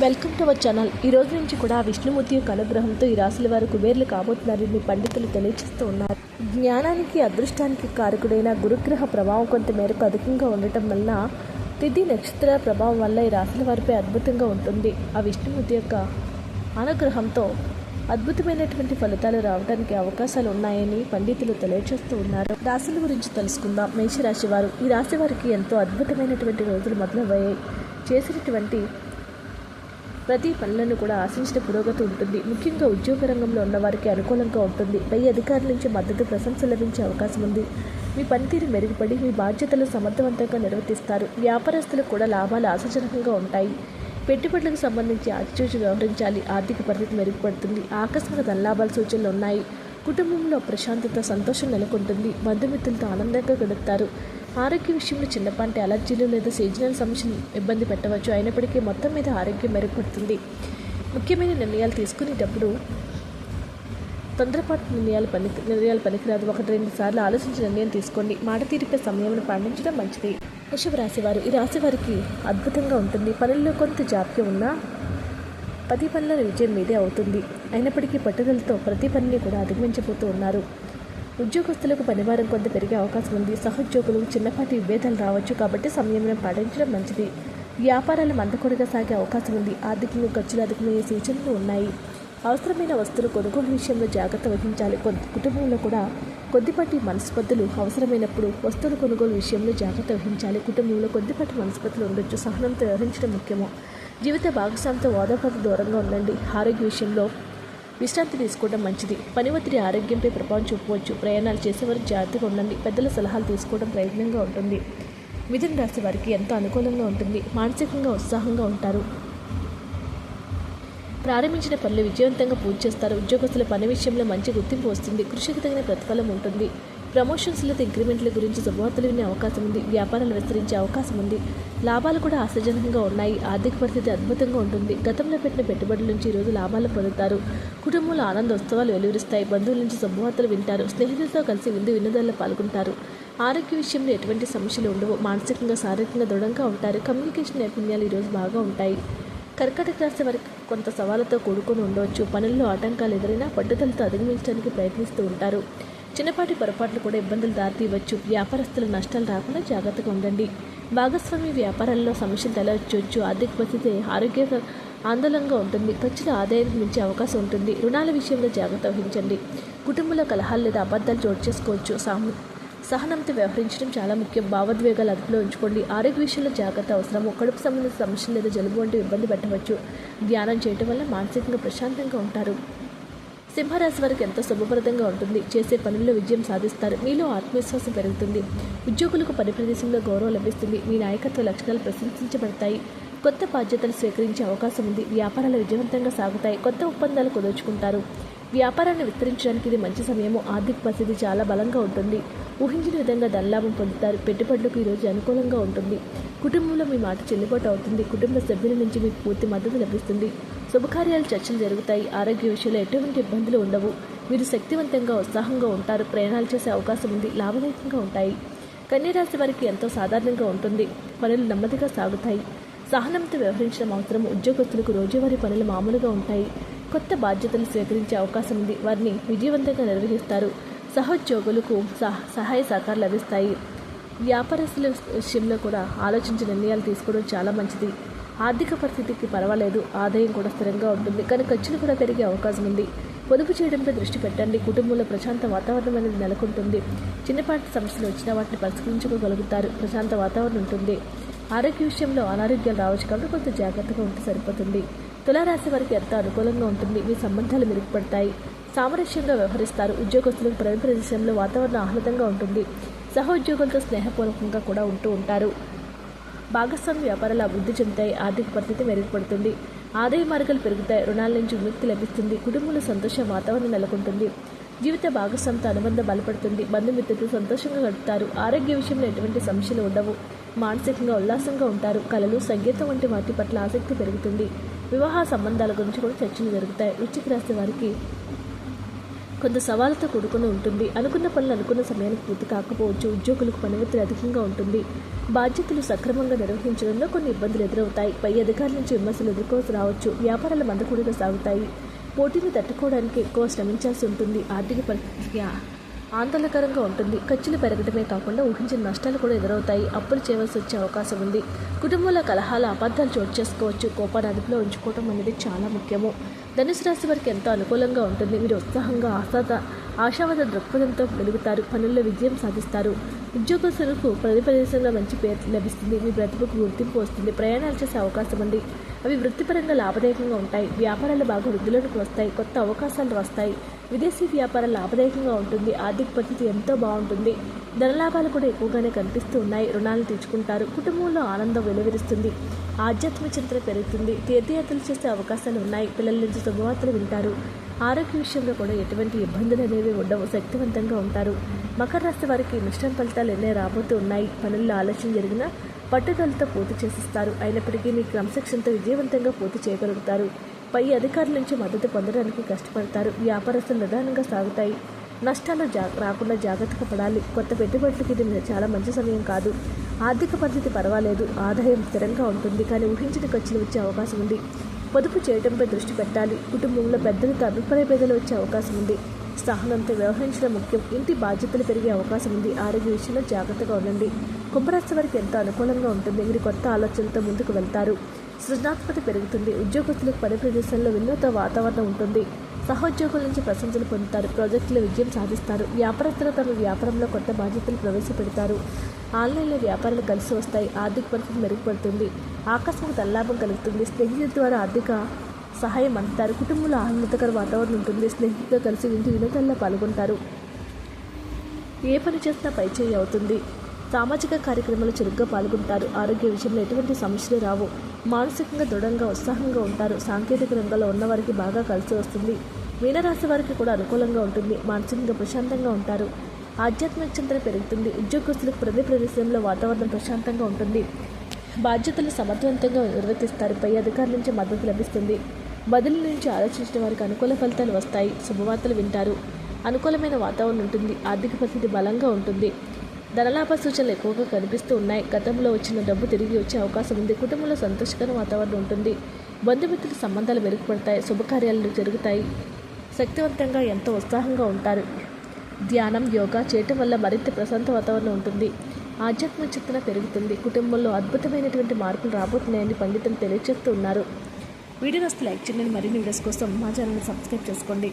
Welcome to our channel. ఈ రోజు నుంచి కూడా విష్ణుమూర్తి యొక్క అనుగ్రహంతో ఈ రాశుల వారు కుబేర్లు కాబోతున్నారని పండితులు తెలియజేస్తూ ఉన్నారు. జ్ఞానానికి అదృష్టానికి కారకుడైన గురుగ్రహ ప్రభావం కొంత మేరకు అధికంగా ఉండటం వలన తిథి నక్షత్ర ప్రభావం వల్ల ఈ రాశుల వారిపై అద్భుతంగా ఉంటుంది. ఆ విష్ణుమూర్తి యొక్క అనుగ్రహంతో అద్భుతమైనటువంటి ఫలితాలు రావడానికి అవకాశాలు ఉన్నాయని పండితులు తెలియజేస్తూ ఉన్నారు. రాశుల గురించి తెలుసుకుందాం. మేషరాశి వారు ఈ రాశి వారికి ఎంతో అద్భుతమైనటువంటి రోజులు మొదలయ్యాయి. చేసినటువంటి ప్రతి పనులను కూడా ఆశించిన పురోగతి ఉంటుంది. ముఖ్యంగా ఉద్యోగ రంగంలో ఉన్నవారికి అనుకూలంగా ఉంటుంది. పై అధికారుల నుంచి మద్దతు ప్రశంస లభించే అవకాశం ఉంది. మీ పనితీరు మెరుగుపడి మీ బాధ్యతలు సమర్థవంతంగా నిర్వర్తిస్తారు. వ్యాపారస్తులకు కూడా లాభాలు ఆశాజనకంగా ఉంటాయి. పెట్టుబడులకు సంబంధించి ఆచితూచి వ్యవహరించాలి. ఆర్థిక పరిస్థితి మెరుగుపడుతుంది. ఆకస్మిక ధనలాభాల సూచనలు ఉన్నాయి. కుటుంబంలో ప్రశాంతత సంతోషం నెలకొంటుంది. బంధుమిత్రులతో ఆనందంగా గడుపుతారు. ఆరోగ్య విషయంలో చిన్నపాటి అలర్జీలు లేదా సీజనల్ సమస్యలు ఇబ్బంది పెట్టవచ్చు. అయినప్పటికీ మొత్తం మీద ఆరోగ్యం మెరుగుపడుతుంది. ముఖ్యమైన నిర్ణయాలు తీసుకునేటప్పుడు తొందరపాటు నిర్ణయాలు పని నిర్ణయాలు పనికిరాదు. ఒకటి రెండు సార్లు ఆలోచించి నిర్ణయం తీసుకోండి. మాట తీరిక సమయంలో పాటించడం మంచిది. వృషభ రాశివారు ఈ రాశి వారికి అద్భుతంగా ఉంటుంది. పనుల్లో కొంత జాప్యం ఉన్నా పది పనుల విజయం మీదే అవుతుంది. అయినప్పటికీ పట్టుదలతో ప్రతి పనిని కూడా అధిగమించబోతూ ఉన్నారు. ఉద్యోగస్తులకు పనివారం కొంత పెరిగే అవకాశం ఉంది. సహోద్యోగులకు చిన్నపాటి విభేదాలు రావచ్చు కాబట్టి సంయమనం పాటించడం మంచిది. వ్యాపారాలు మందకొడిగా సాగే అవకాశం ఉంది. ఆర్థికంగా ఖర్చులు అధికమయ్యే సూచనలు ఉన్నాయి. అవసరమైన వస్తువులు కొనుగోలు విషయంలో జాగ్రత్త వహించాలి. కొంత కుటుంబంలో కూడా కొద్దిపాటి మనస్పర్ధలు అవసరమైనప్పుడు వస్తువులు కొనుగోలు విషయంలో జాగ్రత్త వహించాలి. కుటుంబంలో కొద్దిపాటి మనస్పర్ధలు ఉండొచ్చు. సహనంతో వ్యవహరించడం ముఖ్యము. జీవిత భాగస్వామితో ఓదాపత దూరంగా ఉండండి. ఆరోగ్య విషయంలో విశ్రాంతి తీసుకోవడం మంచిది. పని ఒత్తిడి ఆరోగ్యంపై ప్రభావం చూపవచ్చు. ప్రయాణాలు చేసేవారు జాగ్రత్తగా ఉండండి. పెద్దల సలహాలు తీసుకోవడం ప్రయత్నంగా ఉంటుంది. మిథున రాశి వారికి ఎంతో అనుకూలంగా ఉంటుంది. మానసికంగా ఉత్సాహంగా ఉంటారు. ప్రారంభించిన పనులు విజయవంతంగా పూర్తి చేస్తారు. ఉద్యోగస్తుల పని విషయంలో మంచి గుర్తింపు వస్తుంది. కృషికి తగిన ప్రతిఫలం ఉంటుంది. ప్రమోషన్స్ లేదా ఇంక్రిమెంట్ల గురించి శుభవార్తలు వినే అవకాశం ఉంది. వ్యాపారాలు విస్తరించే అవకాశం ఉంది. లాభాలు కూడా ఆశాజనకంగా ఉన్నాయి. ఆర్థిక పరిస్థితి అద్భుతంగా ఉంటుంది. గతంలో పెట్టిన పెట్టుబడుల నుంచి ఈరోజు లాభాలు పొందుతారు. కుటుంబంలో ఆనంద ఉత్సవాలు వెలువరిస్తాయి. బంధువుల నుంచి శుభవార్తలు వింటారు. స్నేహితులతో కలిసి విందు వినోదాల్లో పాల్గొంటారు. ఆరోగ్య విషయంలో ఎటువంటి సమస్యలు ఉండవు. మానసికంగా శారీరకంగా దృఢంగా ఉంటారు. కమ్యూనికేషన్ నైపుణ్యాలు ఈరోజు బాగా ఉంటాయి. కర్కాటక రాశి వారికి కొంత సవాళ్ళతో కూడుకొని ఉండవచ్చు. పనుల్లో ఆటంకాలు ఎదురైనా పట్టుదలతో అధిగమించడానికి ప్రయత్నిస్తూ ఉంటారు. చిన్నపాటి పొరపాట్లు కూడా ఇబ్బందులు దారితీయవచ్చు. వ్యాపారస్తులు నష్టాలు రాకుండా జాగ్రత్తగా ఉండండి. భాగస్వామి వ్యాపారాల్లో సమస్యలు తలవచ్చు ఆర్థిక పరిస్థితి ఆరోగ్య ఆందోళనగా ఉంటుంది. ఖర్చుల ఆదాయానికి మించే అవకాశం ఉంటుంది. రుణాల విషయంలో జాగ్రత్త వహించండి. కుటుంబంలో కలహాలు లేదా అబద్ధాలు చోటు చేసుకోవచ్చు. సాము సహనంతో వ్యవహరించడం చాలా ముఖ్యం. భావోద్వేగాలు అదుపులో ఉంచుకోండి. ఆరోగ్య విషయంలో జాగ్రత్త అవసరం. కడుపు సంబంధించిన సమస్యలు లేదా జలుబు వంటి ఇబ్బంది పెట్టవచ్చు. ధ్యానం చేయటం వల్ల మానసికంగా ప్రశాంతంగా ఉంటారు. సింహరాశి వారికి ఎంతో శుభప్రదంగా ఉంటుంది? చేసే పనుల్లో విజయం సాధిస్తారు. మీలో ఆత్మవిశ్వాసం పెరుగుతుంది. ఉద్యోగులకు పని ప్రదేశంలో గౌరవం లభిస్తుంది. మీ నాయకత్వ లక్షణాలు ప్రశంసించబడతాయి. కొత్త బాధ్యతలు స్వీకరించే అవకాశం ఉంది. వ్యాపారాలు విజయవంతంగా సాగుతాయి. కొత్త ఒప్పందాలు కుదుర్చుకుంటారు. వ్యాపారాన్ని విస్తరించడానికి ఇది మంచి సమయము. ఆర్థిక పరిస్థితి చాలా బలంగా ఉంటుంది. ఊహించిన విధంగా ధనలాభం పొందుతారు. పెట్టుబడులకు ఈరోజు అనుకూలంగా ఉంటుంది. కుటుంబంలో మీ మాట చెల్లుబాటు అవుతుంది. కుటుంబ సభ్యుల నుంచి మీకు పూర్తి మద్దతు లభిస్తుంది. శుభకార్యాలు చర్చలు జరుగుతాయి. ఆరోగ్య విషయంలో ఎటువంటి ఇబ్బందులు ఉండవు. మీరు శక్తివంతంగా ఉత్సాహంగా ఉంటారు. ప్రయాణాలు చేసే అవకాశం ఉంది. లాభదాయకంగా ఉంటాయి. కన్యరాశి వారికి ఎంతో సాధారణంగా ఉంటుంది. పనులు నెమ్మదిగా సాగుతాయి. సహనంతో వ్యవహరించడం అవసరం ఉద్యోగస్తులకు రోజువారీ పనులు మామూలుగా ఉంటాయి. కొత్త బాధ్యతలు స్వీకరించే అవకాశం ఉంది. వారిని విజయవంతంగా నిర్వహిస్తారు. సహోద్యోగులకు సహాయ సహకారాలు లభిస్తాయి. వ్యాపారస్తుల విషయంలో కూడా ఆలోచించి నిర్ణయాలు తీసుకోవడం చాలా మంచిది. ఆర్థిక పరిస్థితికి పర్వాలేదు. ఆదాయం కూడా స్థిరంగా ఉంటుంది. కానీ ఖర్చులు కూడా పెరిగే అవకాశం ఉంది. పొదుపు చేయడంపై దృష్టి పెట్టండి. కుటుంబంలో ప్రశాంత వాతావరణం అనేది నెలకొంటుంది. చిన్నపాటి సమస్యలు వచ్చినా వాటిని పరిష్కరించుకోగలుగుతారు. ప్రశాంత వాతావరణం ఉంటుంది. ఆరోగ్య విషయంలో అనారోగ్యాలు రావచ్చు కాబట్టి కొంత జాగ్రత్తగా ఉంటే సరిపోతుంది. తులారాశి వారికి ఎంత అనుకూలంగా ఉంటుంది? మీ సంబంధాలు మెరుగుపడతాయి. సామరస్యంగా వ్యవహరిస్తారు. ఉద్యోగస్తులకు ప్రతి ప్రదేశంలో వాతావరణం ఆహ్లాదంగా ఉంటుంది. సహోద్యోగులతో స్నేహపూర్వకంగా కూడా ఉంటూ ఉంటారు. భాగస్వామి వ్యాపారాలు అభివృద్ధి చెందుతాయి. ఆర్థిక పరిస్థితి మెరుగుపడుతుంది. ఆదాయ మార్గాలు పెరుగుతాయి. రుణాల నుంచి విముక్తి లభిస్తుంది. కుటుంబంలో సంతోష వాతావరణం నెలకొంటుంది. జీవిత భాగస్వామితో అనుబంధం బలపడుతుంది. బంధుమిత్రులు సంతోషంగా గడుపుతారు. ఆరోగ్య విషయంలో ఎటువంటి సమస్యలు ఉండవు. మానసికంగా ఉల్లాసంగా ఉంటారు. కళలు సంగీతం వంటి వాటి పట్ల ఆసక్తి పెరుగుతుంది. వివాహ సంబంధాల గురించి కూడా చర్చలు జరుగుతాయి. వృశ్చిక రాశి వారికి కొంత సవాళ్ళతో కూడుకుని ఉంటుంది. అనుకున్న పనులు అనుకున్న సమయానికి పూర్తి కాకపోవచ్చు. ఉద్యోగులకు పని ఒత్తిడి అధికంగా ఉంటుంది. బాధ్యతలు సక్రమంగా నిర్వహించడంలో కొన్ని ఇబ్బందులు ఎదురవుతాయి. పై అధికారుల నుంచి విమర్శలు ఎదుర్కోవాల్సి రావచ్చు. వ్యాపారాలు మందకూడిగా సాగుతాయి. పోటీని తట్టుకోవడానికి ఎక్కువ శ్రమించాల్సి ఉంటుంది. ఆర్థిక పరిస్థితికి ఆందోళనకరంగా ఉంటుంది. ఖర్చులు పెరగడమే కాకుండా ఊహించిన నష్టాలు కూడా ఎదురవుతాయి. అప్పులు చేయవలసి వచ్చే అవకాశం ఉంది. కుటుంబంలో కలహాలు అబద్ధాలు చోటు చేసుకోవచ్చు. కోపాన్ని అదుపులో ఉంచుకోవడం అనేది చాలా ముఖ్యము. ధనుసు రాశి వారికి ఎంతో అనుకూలంగా ఉంటుంది. మీరు ఉత్సాహంగా ఆశాద ఆశావాద దృక్పథంతో వెలుగుతారు పనుల్లో విజయం సాధిస్తారు. ఉద్యోగస్తులకు ప్రతి ప్రదేశంలో మంచి పేరు లభిస్తుంది. మీ ప్రతిభకు గుర్తింపు వస్తుంది. ప్రయాణాలు చేసే అవకాశం ఉంది. అవి వృత్తిపరంగా లాభదాయకంగా ఉంటాయి. వ్యాపారాలు బాగా వృద్ధిలోకి వస్తాయి. కొత్త అవకాశాలు వస్తాయి. విదేశీ వ్యాపారం లాభదాయకంగా ఉంటుంది. ఆర్థిక పరిస్థితి ఎంతో బాగుంటుంది. ధనలాభాలు కూడా ఎక్కువగానే కనిపిస్తూ ఉన్నాయి. రుణాలు తీర్చుకుంటారు. కుటుంబంలో ఆనందం వెలువరిస్తుంది. ఆధ్యాత్మిక చింతన పెరుగుతుంది. తీర్థయాత్రలు చేసే అవకాశాలు ఉన్నాయి. పిల్లల నుంచి శుభవార్తలు వింటారు. ఆరోగ్య విషయంలో కూడా ఎటువంటి ఇబ్బందులు అనేవి ఉండవు. శక్తివంతంగా ఉంటారు. మకర రాశి వారికి మిశ్రమ ఫలితాలు ఎన్నే రాబోతూ ఉన్నాయి. పనుల్లో ఆలస్యం జరిగినా పట్టుదలతో పూర్తి చేసిస్తారు. అయినప్పటికీ మీ క్రమశిక్షణతో విజయవంతంగా పూర్తి చేయగలుగుతారు. పై అధికారుల నుంచి మద్దతు పొందడానికి కష్టపడతారు. వ్యాపారస్తులు నిదానంగా సాగుతాయి. నష్టాలు జా రాకుండా జాగ్రత్తగా పడాలి. కొత్త పెట్టుబడులకు ఇది చాలా మంచి సమయం కాదు. ఆర్థిక పరిస్థితి పర్వాలేదు. ఆదాయం స్థిరంగా ఉంటుంది. కానీ ఊహించిన ఖర్చులు వచ్చే అవకాశం ఉంది. పొదుపు చేయడంపై దృష్టి పెట్టాలి. కుటుంబంలో పెద్దలతో అభిప్రాయ భేదాలు వచ్చే అవకాశం ఉంది. సహనంతో వ్యవహరించడం ముఖ్యం. ఇంటి బాధ్యతలు పెరిగే అవకాశం ఉంది. ఆరోగ్య విషయంలో జాగ్రత్తగా ఉండండి. కుంభరాశి వారికి ఎంతో అనుకూలంగా ఉంటుంది. మీరు కొత్త ఆలోచనలతో ముందుకు వెళ్తారు. సృజనాత్మకత పెరుగుతుంది. ఉద్యోగస్తులకు పని ప్రదేశంలో వినూత వాతావరణం ఉంటుంది. సహోద్యోగుల నుంచి ప్రశంసలు పొందుతారు. ప్రాజెక్టులో విజయం సాధిస్తారు. వ్యాపారస్తులు తమ వ్యాపారంలో కొత్త బాధ్యతలు ప్రవేశపెడతారు. ఆన్లైన్లో వ్యాపారాలు కలిసి వస్తాయి. ఆర్థిక పరిస్థితి మెరుగుపడుతుంది. ఆకస్మిక తల్లాభం కలుగుతుంది. స్నేహితుల ద్వారా ఆర్థిక సహాయం అందుతారు. కుటుంబంలో ఆహ్లాదకర వాతావరణం ఉంటుంది. స్నేహితులతో కలిసి వింటి వినోదాల్లో పాల్గొంటారు. ఏ పని చేసినా పైచేయి అవుతుంది. సామాజిక కార్యక్రమాలు చురుగ్గా పాల్గొంటారు. ఆరోగ్య విషయంలో ఎటువంటి సమస్యలు రావు. మానసికంగా దృఢంగా ఉత్సాహంగా ఉంటారు. సాంకేతిక రంగంలో ఉన్నవారికి బాగా కలిసి వస్తుంది. మీనరాశి వారికి కూడా అనుకూలంగా ఉంటుంది. మానసికంగా ప్రశాంతంగా ఉంటారు. ఆధ్యాత్మిక చింతన పెరుగుతుంది. ఉద్యోగస్తులకు ప్రతి ప్రదేశంలో వాతావరణం ప్రశాంతంగా ఉంటుంది. బాధ్యతలు సమర్థవంతంగా నిర్వర్తిస్తారు. పై అధికారుల నుంచి మద్దతు లభిస్తుంది. బదిలీ నుంచి ఆలోచించిన వారికి అనుకూల ఫలితాలు వస్తాయి. శుభవార్తలు వింటారు. అనుకూలమైన వాతావరణం ఉంటుంది. ఆర్థిక పరిస్థితి బలంగా ఉంటుంది. ధనలాభ సూచనలు ఎక్కువగా కనిపిస్తూ ఉన్నాయి. గతంలో వచ్చిన డబ్బు తిరిగి వచ్చే అవకాశం ఉంది. కుటుంబంలో సంతోషకర వాతావరణం ఉంటుంది. బంధుమిత్రుల సంబంధాలు మెరుగుపడతాయి. శుభకార్యాలు జరుగుతాయి. శక్తివంతంగా ఎంతో ఉత్సాహంగా ఉంటారు. ధ్యానం యోగా చేయటం వల్ల మరింత ప్రశాంత వాతావరణం ఉంటుంది. ఆధ్యాత్మిక చిత్తన పెరుగుతుంది. కుటుంబంలో అద్భుతమైనటువంటి మార్పులు రాబోతున్నాయని పండితులు తెలియజేస్తూ ఉన్నారు. వీడియో వస్తే లైక్ చేయండి. మరిన్ని వీడియోస్ కోసం మా ఛానల్ని సబ్స్క్రైబ్ చేసుకోండి.